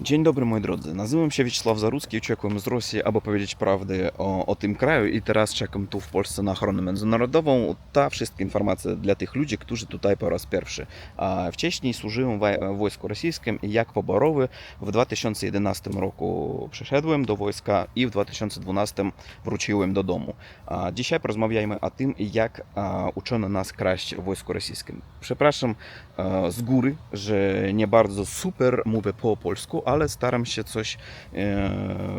Dzień dobry moi drodzy, nazywam się Wiesław Zarudzki, uciekłem z Rosji, aby powiedzieć prawdę o, o tym kraju i teraz czekam tu w Polsce na ochronę międzynarodową. Ta wszystkie informacje dla tych ludzi, którzy tutaj po raz pierwszy. A wcześniej służyłem w wojsku rosyjskim i jak poborowy w 2011 roku przyszedłem do wojska i w 2012 wróciłem do domu. A dzisiaj porozmawiajmy o tym, jak uczono nas kraść w wojsku rosyjskim. Przepraszam z góry, że nie bardzo super mówię po polsku, ale staram się coś e,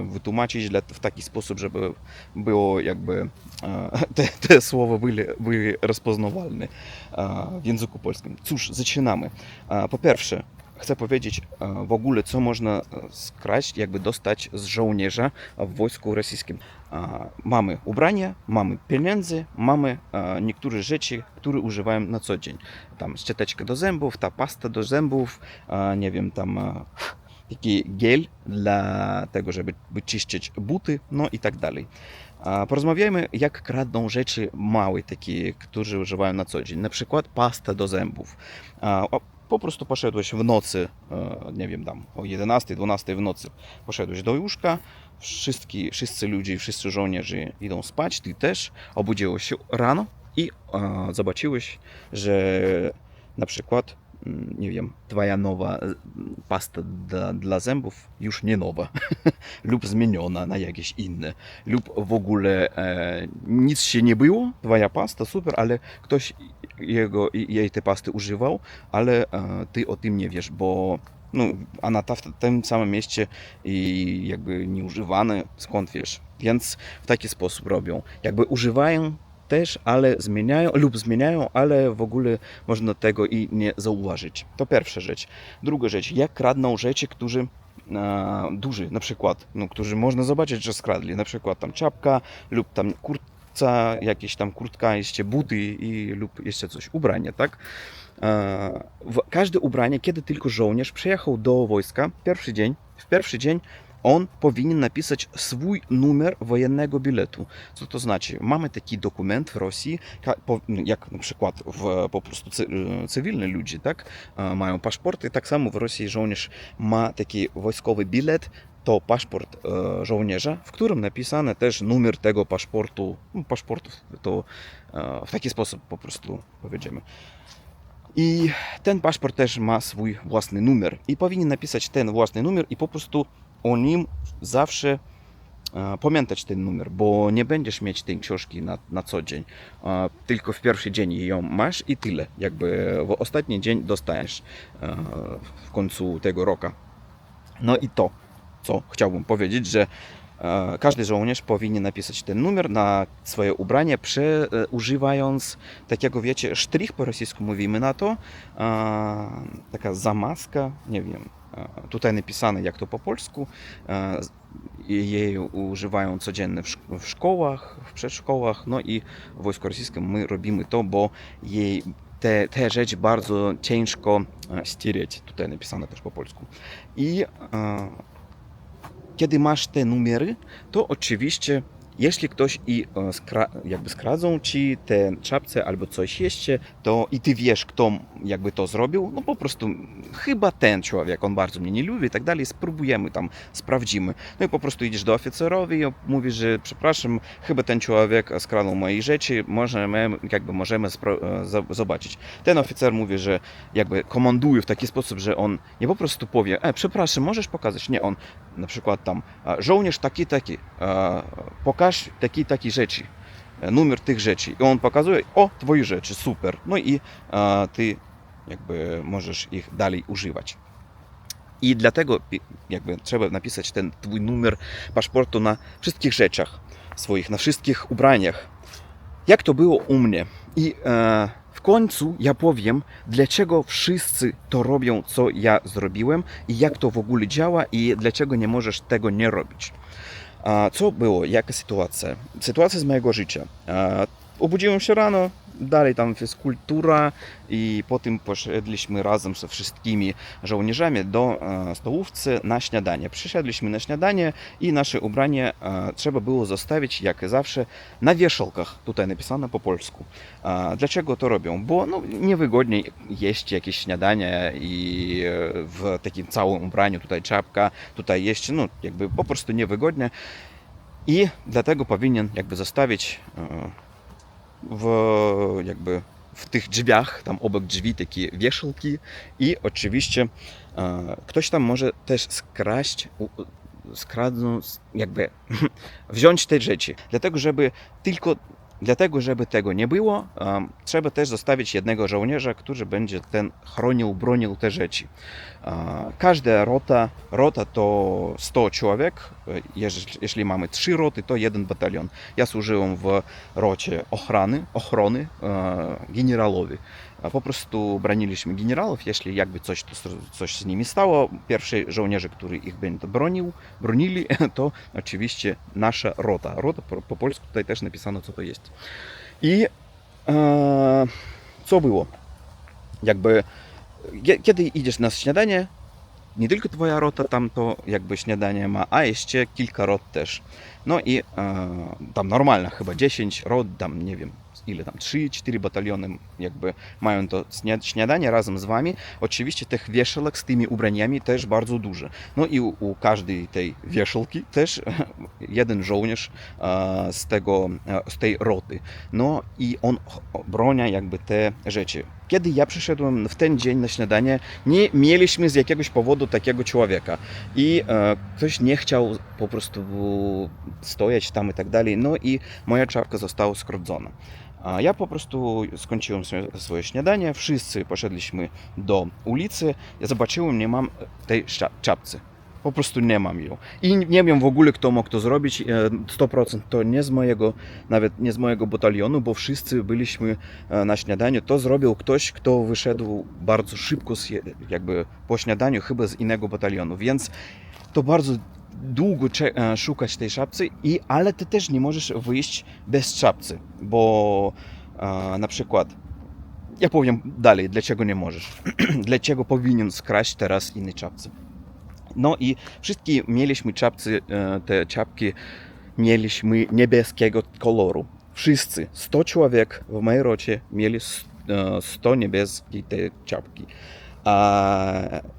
wytłumaczyć w taki sposób, żeby było jakby e, te, te słowa byli, były rozpoznawalne e, w języku polskim. Cóż, zaczynamy. E, Po pierwsze, chcę powiedzieć e, w ogóle, co można e, skraść, jakby dostać z żołnierza w wojsku rosyjskim. E, Mamy ubrania, mamy pieniądze, mamy niektóre rzeczy, które używają na co dzień. Tam szczoteczka do zębów, ta pasta do zębów, nie wiem, tam taki gel dla tego, żeby czyścić buty, no i tak dalej. Porozmawiajmy, jak kradną rzeczy małe, takie, które używają na co dzień. Na przykład pasta do zębów. Po prostu poszedłeś w nocy, e, nie wiem, tam o 11-12 w nocy, poszedłeś do łóżka, wszyscy, wszyscy ludzie, wszyscy żołnierze idą spać, ty też, obudziłeś się rano i e, zobaczyłeś, że na przykład mm, nie wiem, twoja nowa e, pasta dla, dla zębów już nie nowa lub zmieniona na jakieś inne lub w ogóle e, nic się nie było, twoja pasta super, ale ktoś jego, jej te pasty używał, ale e, ty o tym nie wiesz, bo no, ona ta w tym samym mieście i jakby nieużywane, skąd wiesz? Więc w taki sposób robią. Jakby używają też, ale zmieniają lub zmieniają, ale w ogóle można tego i nie zauważyć. To pierwsza rzecz. Druga rzecz, jak kradną rzeczy, którzy e, duży, na przykład, no, którzy można zobaczyć, że skradli, na przykład tam czapka lub tam kurtca, jakieś tam kurtka, jeszcze buty i lub jeszcze coś, ubranie, tak? E, w każde ubranie, kiedy tylko żołnierz przyjechał do wojska, pierwszy dzień, w pierwszy dzień on powinien napisać swój numer wojennego biletu. Co to znaczy? Mamy taki dokument w Rosji, po- jak na przykład w, po prostu cy, cywilni ludzie, tak? E, Mają paszporty, tak samo w Rosji żołnierz ma taki wojskowy bilet, to paszport e, żołnierza, w którym napisany też numer tego paszportu, no, paszportów, to e, w taki sposób po prostu powiedziemy. I ten paszport też ma swój własny numer. I powinien napisać ten własny numer i po prostu o nim zawsze e, pamiętać ten numer, bo nie będziesz mieć tej książki na, na co dzień. Tylko w pierwszy dzień ją masz i tyle. Jakby w ostatni dzień dostajesz w końcu tego roku. No i to, co chciałbym powiedzieć, że e, każdy żołnierz powinien napisać ten numer na swoje ubranie, przy, e, używając takiego, wiecie, sztrych po rosyjsku mówimy na to, e, taka zamaska, nie wiem, tutaj napisane jak to po polsku, jej używają codziennie w, szk- w szkołach, w przedszkołach, no i w wojsku rosyjskim my robimy to, bo jej te, te rzeczy bardzo ciężko ścierać, tutaj napisane też po polsku. I kiedy masz te numery, to oczywiście, jeśli ktoś i e, skra, jakby skradzą ci te czapce albo coś jeszcze, to i ty wiesz, kto jakby to zrobił, no po prostu chyba ten człowiek, on bardzo mnie nie lubi i tak dalej, spróbujemy tam, sprawdzimy. No i po prostu idziesz do oficerowi i mówisz, że przepraszam, chyba ten człowiek skradł moje rzeczy, możemy, jakby możemy e, zo- zobaczyć. Ten oficer mówi, że jakby komanduje w taki sposób, że on nie po prostu powie, e, przepraszam, możesz pokazać? Nie, on na przykład tam, e, żołnierz taki, taki, e, pokaż taki, taki rzeczy, e, numer tych rzeczy. I on pokazuje, o, twoje rzeczy, super. No i e, ty jakby możesz ich dalej używać. I dlatego jakby trzeba napisać ten twój numer paszportu na wszystkich rzeczach swoich, na wszystkich ubraniach. Jak to było u mnie. I e, w końcu ja powiem, dlaczego wszyscy to robią, co ja zrobiłem i jak to w ogóle działa i dlaczego nie możesz tego nie robić. Co było? Jaka sytuacja? Sytuacja z mojego życia. Obudziłem się rano, dalej tam fizkultura i potem poszedliśmy razem ze wszystkimi żołnierzami do e, stołówcy na śniadanie. Przyszedliśmy na śniadanie i nasze ubranie e, trzeba było zostawić, jak zawsze, na wieszelkach. Tutaj napisane po polsku. A Dlaczego to robią? Bo no, niewygodnie jeść jakieś śniadanie i e, w takim całym ubraniu, tutaj czapka, tutaj jeść, no jakby po prostu niewygodnie. I dlatego powinien jakby zostawić e, w jakby w tych drzwiach, tam obok drzwi takie wieszelki i oczywiście e, ktoś tam może też skraść, u- skradnąć, jakby wziąć te rzeczy. Dlatego, żeby tylko Dlatego, żeby tego nie było, trzeba też zostawić jednego żołnierza, który będzie ten chronił, bronił te rzeczy. E, Każda rota, rota to 100 człowiek. E, Jeśli mamy 3 roty, to jeden batalion. Ja służyłem w rocie ochrony, ochrony e, generalowi. Po prostu broniliśmy generałów, jeśli jakby coś, coś z nimi stało. Pierwszy żołnierze, który ich będzie bronił, bronili, to oczywiście nasza rota. Rota po, po polsku tutaj też napisano, co to jest. I co było? Jakby, kie- kiedy idziesz na śniadanie, nie tylko twoja rota tam to jakby śniadanie ma, a jeszcze kilka rot też. No i tam normalna chyba 10 rot, tam nie wiem ile tam, 3-4 bataliony mają to śnia- śniadanie razem z wami. Oczywiście tych wieszelek z tymi ubraniami też bardzo dużo. No i u, u każdej tej wieszelki też jeden żołnierz e, z, tego, e, z tej roty. No i on bronia jakby te rzeczy. Kiedy ja przyszedłem w ten dzień na śniadanie, nie mieliśmy z jakiegoś powodu takiego człowieka. I e, ktoś nie chciał po prostu stojać tam i tak dalej. No i moja czapka została skrodzona. A ja po prostu skończyłem swoje- śniadanie, wszyscy poszedliśmy do ulicy. Ja zobaczyłem, nie mam tej czapce. Po prostu nie mam ją. I nie wiem w ogóle, kto mógł to zrobić. E, 100% to nie z mojego, nawet nie z mojego batalionu, bo wszyscy byliśmy e, na śniadaniu. To zrobił ktoś, kto wyszedł bardzo szybko z, jakby po śniadaniu, chyba z innego batalionu. Więc to bardzo długo e, szukać tej szapce, i, ale ty też nie możesz wyjść bez czapcy, bo e, na przykład ja powiem dalej, dlaczego nie możesz. dlaczego powinien skraść teraz inny czapce. No i wszystkie mieliśmy czapcy, e, te czapki mieliśmy niebieskiego koloru. Wszyscy, 100 człowiek w mojej rocie mieli s- e, 100 niebieskie te czapki.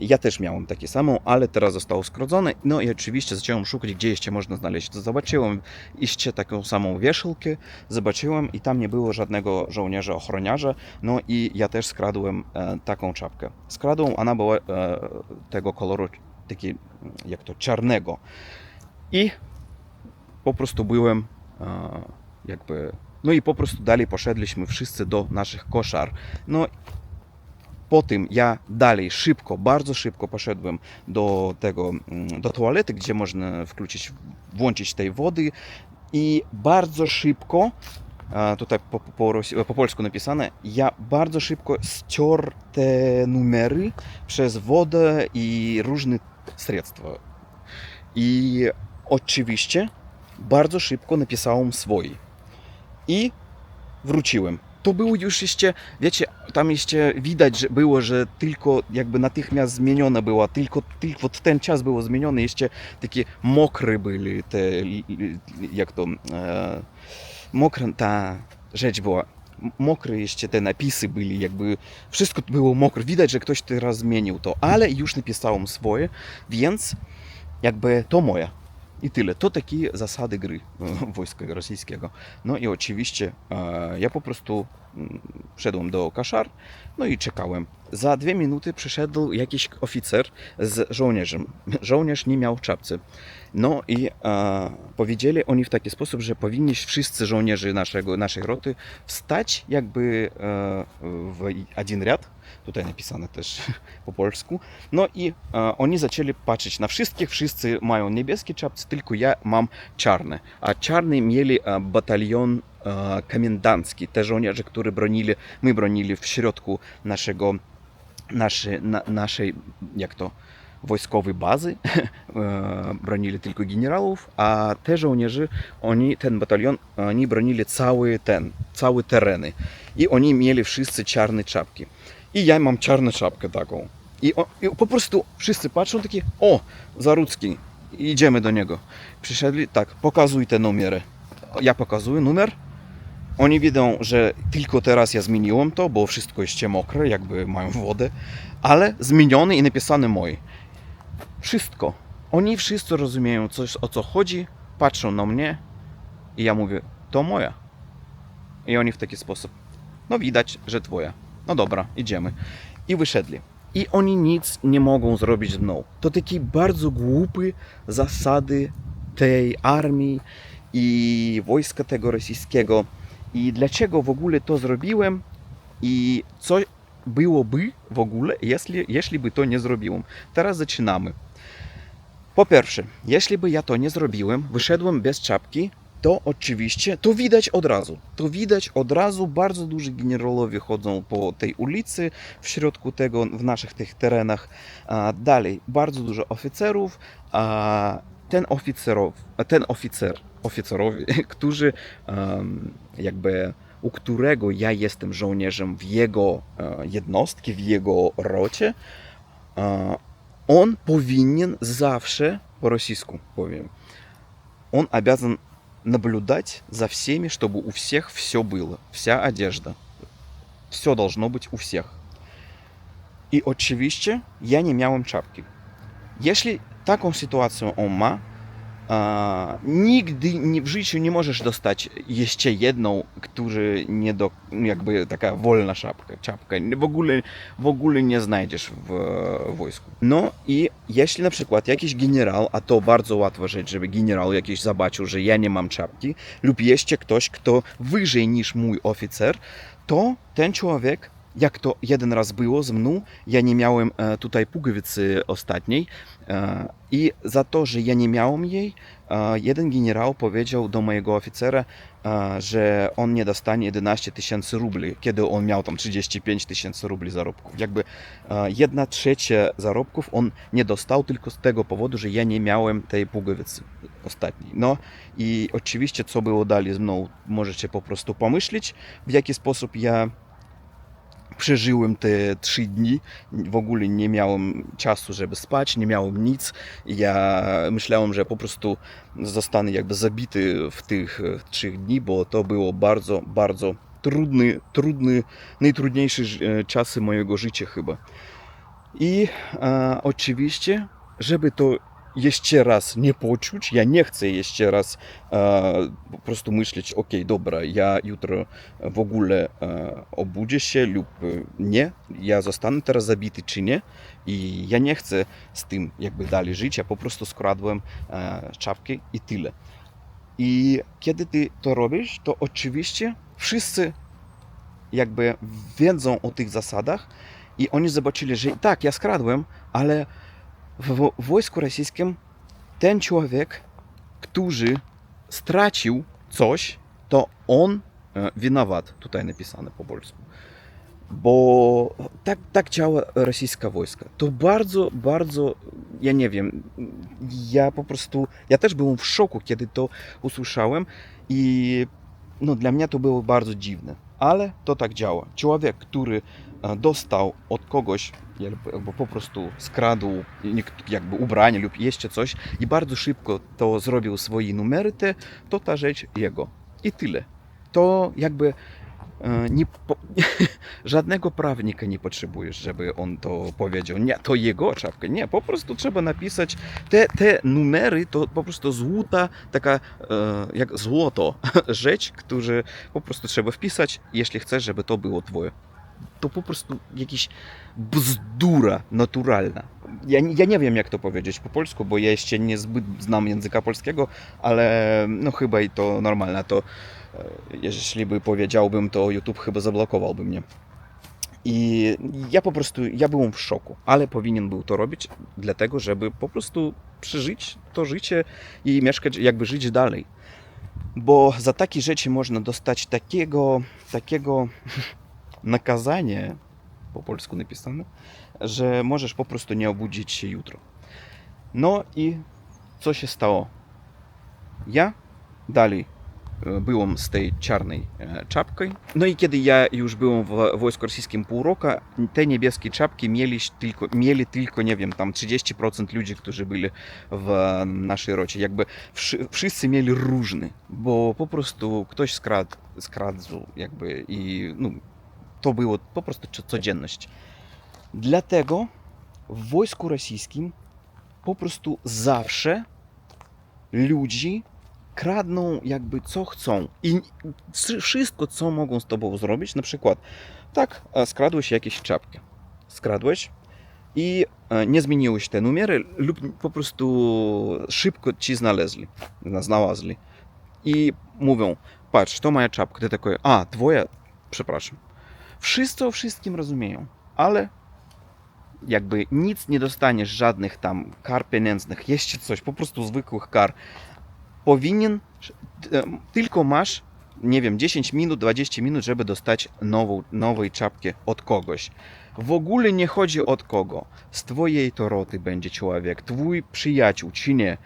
Ja też miałem takie samą, ale teraz zostało skrodzone. No i oczywiście zacząłem szukać, gdzie jeszcze można znaleźć. Zobaczyłem jeszcze taką samą wieszelkę, zobaczyłem i tam nie było żadnego żołnierza ochroniarza. No i ja też skradłem e, taką czapkę. Skradłem, ona była tego koloru taki, jak to, czarnego. I po prostu byłem e, jakby... No i po prostu dalej poszedliśmy wszyscy do naszych koszar. No po tym ja dalej szybko, bardzo szybko poszedłem do tego, mm, do toalety, gdzie można wkluczyć, włączyć tej wody i bardzo szybko, tutaj po, po, po, polsku napisane, ja bardzo szybko ścior te numery przez wodę i różne sredstwa. I oczywiście bardzo szybko napisałem swoje. I wróciłem. To było już jeszcze, wiecie, tam jeszcze widać, że było, że tylko jakby natychmiast zmienione było, tylko, tylko ten czas było zmienione, jeszcze takie mokre były te, jak to, e, mokra ta rzecz była, mokre jeszcze te napisy byli, jakby wszystko było mokre, widać, że ktoś teraz zmienił to, ale już napisałem swoje, więc jakby to moja i tyle. To takie zasady gry wojska rosyjskiego. No i oczywiście e, ja po prostu mm, szedłem do kaszar, no i czekałem. Za dwie minuty przyszedł jakiś oficer z żołnierzem. Żołnierz nie miał czapcy. No i e, powiedzieli oni w taki sposób, że powinni wszyscy żołnierze naszego, naszej roty wstać jakby e, w jeden rad Tutaj napisane też po polsku. No i e, oni zaczęli patrzeć na wszystkich. Wszyscy mają niebieskie czapce, tylko ja mam czarne. A czarne mieli e, batalion e, komendancki. Te żołnierze, którzy bronili, my bronili w środku naszego, naszy, na, naszej, jak to, wojskowej bazy, e, bronili tylko generałów, a te żołnierze, oni, ten batalion, oni bronili cały ten, całe tereny. I oni mieli wszyscy czarne czapki. I ja mam czarną czapkę taką. I, o, I po prostu wszyscy patrzą takie, o, Zarudzki, idziemy do niego. Przyszedli, tak, pokazuj te numery. Ja pokazuję numer. Oni widzą, że tylko teraz ja zmieniłem to, bo wszystko jeszcze mokre, jakby mają wodę, ale zmieniony i napisany mój. Wszystko. Oni wszyscy rozumieją coś, o co chodzi, patrzą na mnie i ja mówię, to moja. I oni w taki sposób, no widać, że twoja. No dobra, idziemy. I wyszedli. I oni nic nie mogą zrobić ze mną. To takie bardzo głupie zasady tej armii i wojska tego rosyjskiego. I dlaczego w ogóle to zrobiłem i co byłoby w ogóle, jeśli, jeśli by to nie zrobiłem. Teraz zaczynamy. Po pierwsze, jeśli by ja to nie zrobiłem, wyszedłem bez czapki, to oczywiście, to widać od razu. To widać od razu, bardzo duży generałowie chodzą po tej ulicy, w środku tego, w naszych tych terenach. A dalej, bardzo dużo oficerów, a ten oficerow, a ten oficer, oficerowie, którzy em, jakby u którego ja jestem żołnierzem w jego e, jednostce, w jego rocie, e, on powinien zawsze, po rosyjsku powiem, он обязан наблюдать за всеми, чтобы у всех все было, вся одежда. Все должно być u всех. I oczywiście ja nie miałem czapki. Jeśli taką sytuację on ma, a, nigdy nie, w życiu nie możesz dostać jeszcze jedną, który nie do, jakby taka wolna szapka, czapka. W ogóle, w ogóle nie znajdziesz w e, wojsku. No i jeśli na przykład jakiś generał, a to bardzo łatwa rzecz, żeby generał jakiś zobaczył, że ja nie mam czapki, lub jeszcze ktoś, kto wyżej niż mój oficer, to ten człowiek jak to jeden raz było ze mną, ja nie miałem e, tutaj pugowicy ostatniej e, i za to, że ja nie miałem jej, e, jeden generał powiedział do mojego oficera, że on nie dostanie 11 tysięcy rubli, kiedy on miał tam 35 tysięcy rubli zarobków. Jakby jedna trzecia zarobków on nie dostał tylko z tego powodu, że ja nie miałem tej pugowicy ostatniej. No i oczywiście co było dalej ze mną, możecie po prostu pomyśleć, w jaki sposób ja przeżyłem te trzy dni. W ogóle nie miałem czasu, żeby spać, nie miałem nic. Ja myślałem, że po prostu zostanę jakby zabity w tych e, trzech dni, bo to było bardzo, bardzo trudny, trudny, najtrudniejsze e, czasy mojego życia chyba. I e, oczywiście, żeby to jeszcze raz nie poczuć, ja nie chcę jeszcze raz e, po prostu myśleć, ok, dobra, ja jutro w ogóle e, obudzę się lub nie, ja zostanę teraz zabity czy nie? I ja nie chcę z tym jakby dalej żyć, ja po prostu skradłem e, czapkę i tyle. I kiedy ty to robisz, to oczywiście wszyscy jakby wiedzą o tych zasadach i oni zobaczyli, że tak, ja skradłem, ale w wo- wojsku rosyjskim ten człowiek, który stracił coś, to on e, winowat, tutaj napisane po polsku. Bo tak, tak działa rosyjska wojska. To bardzo, bardzo, ja nie wiem, ja po prostu, ja też byłem w szoku, kiedy to usłyszałem i no, dla mnie to było bardzo dziwne. Ale to tak działa. Człowiek, który e, dostał od kogoś albo po prostu skradł jakby ubranie lub jeszcze coś i bardzo szybko to zrobił swoje numery, to ta rzecz jego. I tyle. To jakby nie po, żadnego prawnika nie potrzebujesz, żeby on to powiedział. Nie, to jego czapka. Nie, po prostu trzeba napisać te, te numery, to po prostu złota, taka e, jak złoto rzecz, które po prostu trzeba wpisać, jeśli chcesz, żeby to było twoje. To po prostu jakiś bzdura naturalna. Ja, ja nie wiem, jak to powiedzieć po polsku, bo ja jeszcze nie zbyt znam języka polskiego, ale no chyba i to normalne. To e, jeśli by powiedziałbym, to YouTube chyba zablokowałby mnie. I ja po prostu, ja byłem w szoku, ale powinien był to robić, dlatego żeby po prostu przeżyć to życie i mieszkać, jakby żyć dalej. Bo za takie rzeczy można dostać takiego, takiego nakazanie, po polsku napisane, że możesz po prostu nie obudzić się jutro. No i co się stało? Ja dalej e, byłem z tej czarnej e, czapką. No i kiedy ja już byłem w wojsku rosyjskim pół roku, te niebieskie czapki mieli tylko, mieli tylko, nie wiem, tam 30% ludzi, którzy byli w naszej rocie. Jakby wszy, wszyscy mieli różny, bo po prostu ktoś skradł, skradł jakby i no, to było po prostu co- codzienność. Dlatego w wojsku rosyjskim po prostu zawsze ludzi kradną jakby co chcą i wszystko, co mogą z tobą zrobić. Na przykład, tak, e, skradłeś jakieś czapki. Skradłeś i e, nie zmieniłeś te numery lub po prostu szybko ci znaleźli, znalazli. I mówią, patrz, to moja czapka. Ty takie, a, dwoje, przepraszam. Wszyscy o wszystkim rozumieją, ale jakby nic nie dostaniesz, żadnych tam kar pieniężnych, jeszcze coś, po prostu zwykłych kar. Powinien, e, tylko masz, nie wiem, 10 minut, 20 minut, żeby dostać nową, nowej czapki od kogoś. W ogóle nie chodzi od kogo. Z twojej to roty będzie człowiek, twój przyjaciół czy nie.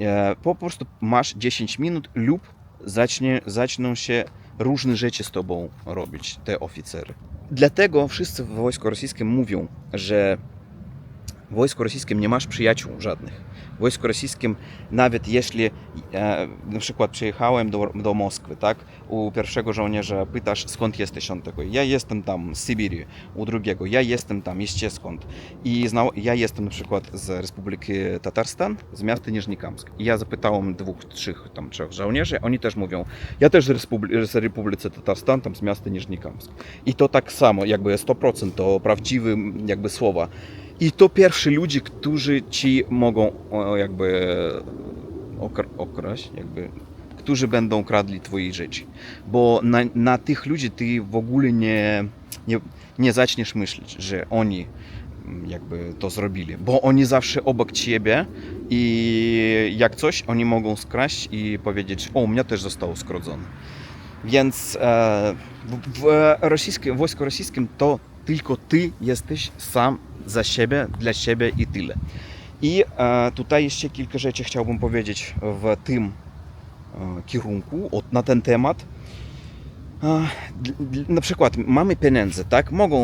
E, Po prostu masz 10 minut lub zacznie, zaczną się różne rzeczy z tobą robić, te oficery. Dlatego wszyscy w wojsku rosyjskim mówią, że w wojsku rosyjskim nie masz przyjaciół żadnych. W wojsku rosyjskim, nawet jeśli e, na przykład przyjechałem do, do Moskwy, tak, u pierwszego żołnierza pytasz skąd jesteś, on tego, ja jestem tam z Syberii, u drugiego, ja jestem tam, jeszcze skąd. I ja jestem na przykład z Republiki Tatarstan, z miasta Niżnikamsk. I ja zapytałem dwóch, trzech, tam trzech żołnierzy, oni też mówią, ja też z, z Republiki Tatarstan, tam z miasta Niżnikamsk. I to tak samo, jakby 100% to prawdziwe jakby słowa. I to pierwsi ludzie, którzy ci mogą jakby okr- okraść, jakby, którzy będą kradli twoje rzeczy. Bo na, na tych ludzi ty w ogóle nie, nie, nie zaczniesz myśleć, że oni mm, jakby to zrobili, bo oni zawsze obok ciebie i jak coś, oni mogą skraść i powiedzieć, o, u mnie też zostało skrodzone. Więc e, w, w rosyjskim, w wojsku rosyjskim to tylko ty jesteś sam za siebie, dla siebie i tyle. I e, tutaj jeszcze kilka rzeczy chciałbym powiedzieć w tym e, kierunku, od, na ten temat. E, Na przykład mamy pieniądze, tak? Mogą,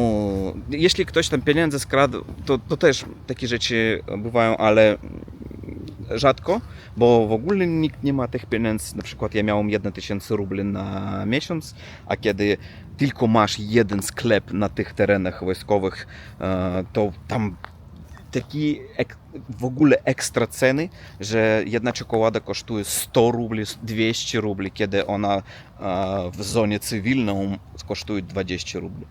jeśli ktoś tam pieniądze skradł, to, to też takie rzeczy bywają, ale rzadko, bo w ogóle nikt nie ma tych pieniędzy. Na przykład ja miałem 1000 rubli na miesiąc, a kiedy tylko masz jeden sklep na tych terenach wojskowych, e, to tam taki w ogóle ekstra ceny, że jedna czekolada kosztuje 100 rubli, 200 rubli, kiedy ona e, w zonie cywilną kosztuje 20 rubli.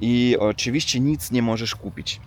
I oczywiście nic nie możesz kupić.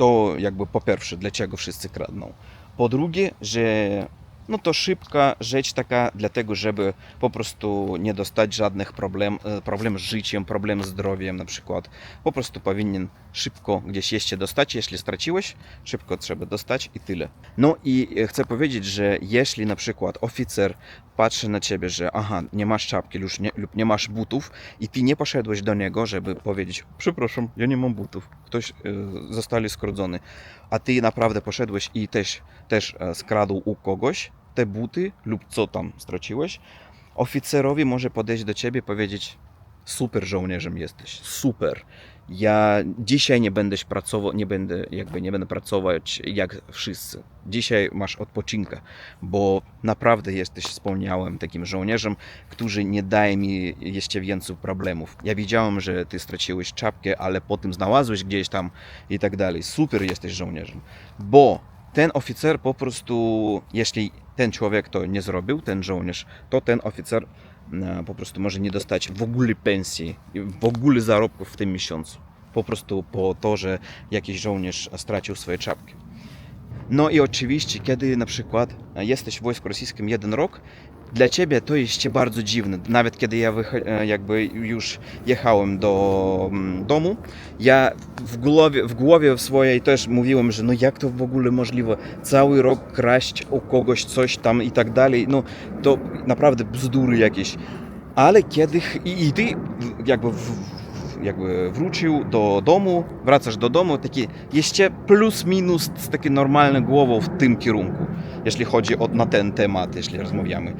To jakby po pierwsze, dlaczego wszyscy kradną. Po drugie, że no to szybka rzecz taka, dlatego żeby po prostu nie dostać żadnych problem, e, problem z życiem, problem z zdrowiem na przykład. Po prostu powinien szybko gdzieś jeszcze dostać, jeśli straciłeś, szybko trzeba dostać i tyle. No i e, chcę powiedzieć, że jeśli na przykład oficer patrzy na ciebie, że aha, nie masz czapki lub nie, lub nie masz butów i ty nie poszedłeś do niego, żeby powiedzieć, przepraszam, ja nie mam butów, ktoś e, zostali skrodzony, a ty naprawdę poszedłeś i też, też skradł u kogoś te buty lub co tam straciłeś, oficerowi może podejść do ciebie i powiedzieć super żołnierzem jesteś, super. Ja dzisiaj nie będę pracował, nie będę jakby nie będę pracować jak wszyscy. Dzisiaj masz odpoczynkę, bo naprawdę jesteś wspomniałym takim żołnierzem, który nie daje mi jeszcze więcej problemów. Ja widziałem, że ty straciłeś czapkę, ale potem znalazłeś gdzieś tam i tak dalej. Super jesteś żołnierzem, bo ten oficer po prostu, jeśli ten człowiek to nie zrobił, ten żołnierz, to ten oficer e, po prostu może nie dostać w ogóle pensji, w ogóle zarobków w tym miesiącu. Po prostu po to, że jakiś żołnierz stracił swoje czapki. No i oczywiście, kiedy na przykład jesteś w wojsku rosyjskim jeden rok, dla ciebie to jest bardzo dziwne. Nawet kiedy ja e, jakby już jechałem do mm, domu, ja w głowie, w głowie swojej też mówiłem, że no jak to w ogóle możliwe, cały rok kraść u kogoś coś tam i tak dalej, no to naprawdę bzdury jakieś. Ale kiedy, i, i ty jakby w, jakby wrócił do domu, wracasz do domu, taki jeszcze plus minus z takiej normalnej głową w tym kierunku, jeśli chodzi o, na ten temat, jeśli rozmawiamy.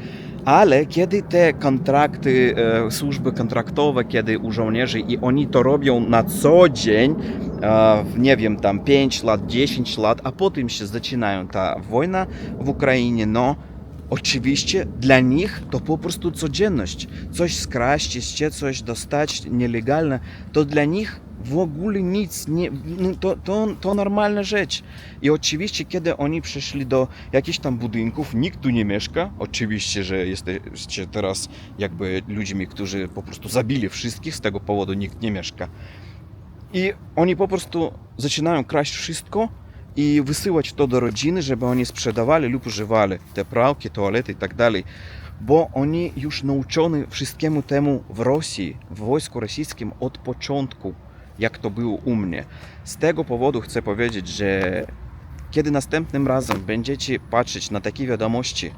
Ale kiedy te kontrakty, e, służby kontraktowe, kiedy u żołnierzy i oni to robią na co dzień, e, nie wiem, tam 5 lat, 10 lat, a potem się zaczynają ta wojna w Ukrainie, no oczywiście dla nich to po prostu codzienność. Coś skraść, jeszcze coś dostać nielegalne, to dla nich w ogóle nic, nie, no to, to, to normalna rzecz. I oczywiście, kiedy oni przyszli do jakichś tam budynków, nikt tu nie mieszka. Oczywiście, że jesteście teraz jakby ludźmi, którzy po prostu zabili wszystkich, z tego powodu nikt nie mieszka. I oni po prostu zaczynają kraść wszystko i wysyłać to do rodziny, żeby oni sprzedawali lub używali te pralki, toalety i tak dalej. Bo oni już nauczeni wszystkiemu temu w Rosji, w wojsku rosyjskim od początku, jak to było u mnie. Z tego powodu chcę powiedzieć, że kiedy następnym razem będziecie patrzeć na takie wiadomości,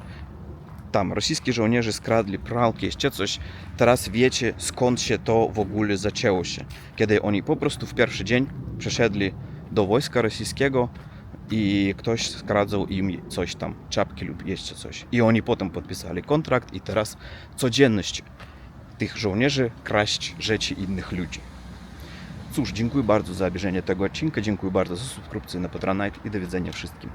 tam rosyjskie żołnierze skradli pralki, jeszcze coś, teraz wiecie skąd się to w ogóle zaczęło się. Kiedy oni po prostu w pierwszy dzień przeszedli do wojska rosyjskiego i ktoś skradzał im coś tam, czapki lub jeszcze coś. I oni potem podpisali kontrakt i teraz codzienność tych żołnierzy kraść rzeczy innych ludzi. Cóż, dziękuję bardzo za obejrzenie tego odcinka, dziękuję bardzo za subskrypcję na Patronite i do widzenia wszystkim.